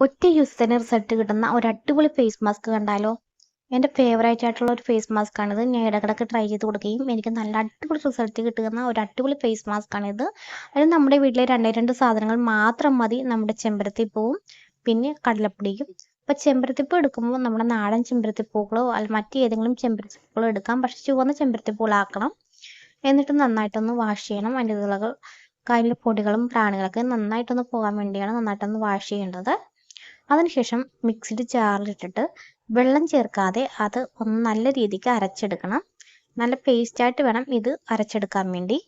ഒറ്റ യൂസ് തന്നെ റിസൾട്ട് കിട്ടുന്ന ഒരു അടിപൊളി ഫേസ് മാസ്ക് കണ്ടാലോ? എന്റെ ഫേവറേറ്റ് ആയിട്ടുള്ള ഒരു ഫേസ് മാസ്ക് ആണിത്. ഞാൻ ഇടക്കിടക്ക് ട്രൈ ചെയ്ത് കൊടുക്കുകയും എനിക്ക് നല്ല അടിപൊളി റിസൾട്ട് കിട്ടുന്ന ഒരു അടിപൊളി ഫേസ് മാസ്ക് ആണിത്. അതിന് നമ്മുടെ വീട്ടിലെ രണ്ടേ രണ്ട് സാധനങ്ങൾ മാത്രം മതി. നമ്മുടെ ചെമ്പരത്തിപ്പൂവും പിന്നെ കടലപ്പൊടിയും. അപ്പോൾ ചെമ്പരത്തിപ്പൂ എടുക്കുമ്പോൾ നമ്മുടെ നാടൻ ചെമ്പരത്തിപ്പൂക്കളോ അല്ല മറ്റേതെങ്കിലും ചെമ്പരത്തിപ്പൂക്കളോ എടുക്കാം. പക്ഷെ ചുവന്ന ചെമ്പരത്തിപ്പൂളാക്കണം എന്നിട്ട് നന്നായിട്ടൊന്ന് വാഷ് ചെയ്യണം. അതിന്റെ ഇളകൾ അതിന്റെ പൊടികളും പ്രാണികളൊക്കെ നന്നായിട്ടൊന്ന് പോകാൻ വേണ്ടിയാണ് നന്നായിട്ടൊന്ന് വാഷ് ചെയ്യേണ്ടത്. അതിനുശേഷം മിക്സിഡ് ജാറിലിട്ടിട്ട് വെള്ളം ചേർക്കാതെ അത് ഒന്ന് നല്ല രീതിക്ക് അരച്ചെടുക്കണം. നല്ല പേസ്റ്റായിട്ട് വേണം ഇത് അരച്ചെടുക്കാൻ വേണ്ടി.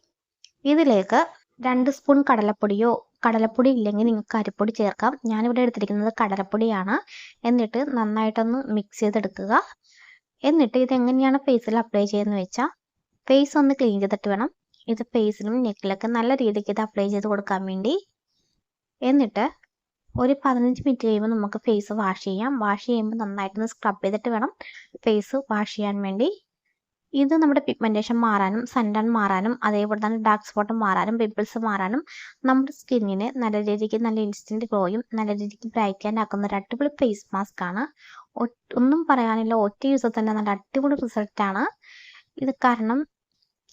ഇതിലേക്ക് രണ്ട് സ്പൂൺ കടലപ്പൊടിയോ കടലപ്പൊടി ഇല്ലെങ്കിൽ നിങ്ങൾക്ക് അരിപ്പൊടി ചേർക്കാം. ഞാനിവിടെ എടുത്തിരിക്കുന്നത് കടലപ്പൊടിയാണ്. എന്നിട്ട് നന്നായിട്ടൊന്ന് മിക്സ് ചെയ്തെടുക്കുക. എന്നിട്ട് ഇത് എങ്ങനെയാണ് ഫേസിൽ അപ്ലൈ ചെയ്യുന്നത് വെച്ചാൽ ഫേസ് ഒന്ന് ക്ലീൻ ചെയ്തിട്ട് വേണം ഇത് ഫേസിലും നെക്കിലൊക്കെ നല്ല രീതിക്ക് ഇത് അപ്ലൈ ചെയ്ത് കൊടുക്കാൻ വേണ്ടി. എന്നിട്ട് ഒരു പതിനഞ്ച് മിനിറ്റ് കഴിയുമ്പോൾ നമുക്ക് ഫേസ് വാഷ് ചെയ്യാം. വാഷ് ചെയ്യുമ്പോൾ നന്നായിട്ടൊന്ന് സ്ക്രബ് ചെയ്തിട്ട് വേണം ഫേസ് വാഷ് ചെയ്യാൻ വേണ്ടി. ഇത് നമ്മുടെ പിഗ്മെന്റേഷൻ മാറാനും സൺടാൻ മാറാനും അതേപോലെ തന്നെ ഡാർക്ക് സ്പോട്ട് മാറാനും പിമ്പിൾസ് മാറാനും നമ്മുടെ സ്കിന്നിന് നല്ല രീതിക്ക് നല്ല ഇൻസ്റ്റന്റ് ഗ്ലോയും നല്ല രീതിക്ക് ബ്രൈറ്റ് ആക്കുന്ന ഒരു അടിപൊളി ഫേസ് മാസ്ക് ആണ്. ഒന്നും പറയാനില്ല. ഒറ്റ യൂസിൽ തന്നെ നല്ല അടിപൊളി റിസൾട്ടാണ് ഇത് കാരണം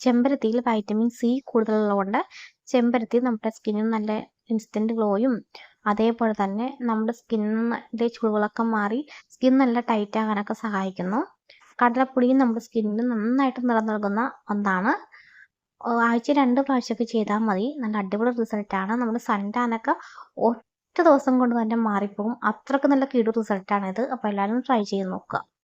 ചെമ്പരത്തിയിൽ വൈറ്റമിൻ സി കൂടുതലുള്ളതുകൊണ്ട് ചെമ്പരത്തി നമ്മുടെ സ്കിന്നിന് നല്ല ഇൻസ്റ്റന്റ് ഗ്ലോയും അതേപോലെ തന്നെ നമ്മുടെ സ്കിന്നിന്റെ ചുളിവുകളൊക്കെ മാറി സ്കിൻ നല്ല ടൈറ്റ് ആകാനൊക്കെ സഹായിക്കുന്നു. കടലപ്പൊടിയും നമ്മുടെ സ്കിന്നിന് നന്നായിട്ട് നിറം നൽകുന്ന ഒന്നാണ് ആഴ്ച രണ്ട് പ്രാവശ്യമൊക്കെ ചെയ്താൽ മതി. നല്ല അടിപൊളി റിസൾട്ടാണ് നമ്മുടെ സൺടാനൊക്കെ ഒറ്റ ദിവസം കൊണ്ട് തന്നെ മാറിപ്പോകും. അത്രയ്ക്ക് നല്ല കിടു റിസൾട്ടാണിത് അപ്പോൾ എല്ലാവരും ട്രൈ ചെയ്ത് നോക്കുക.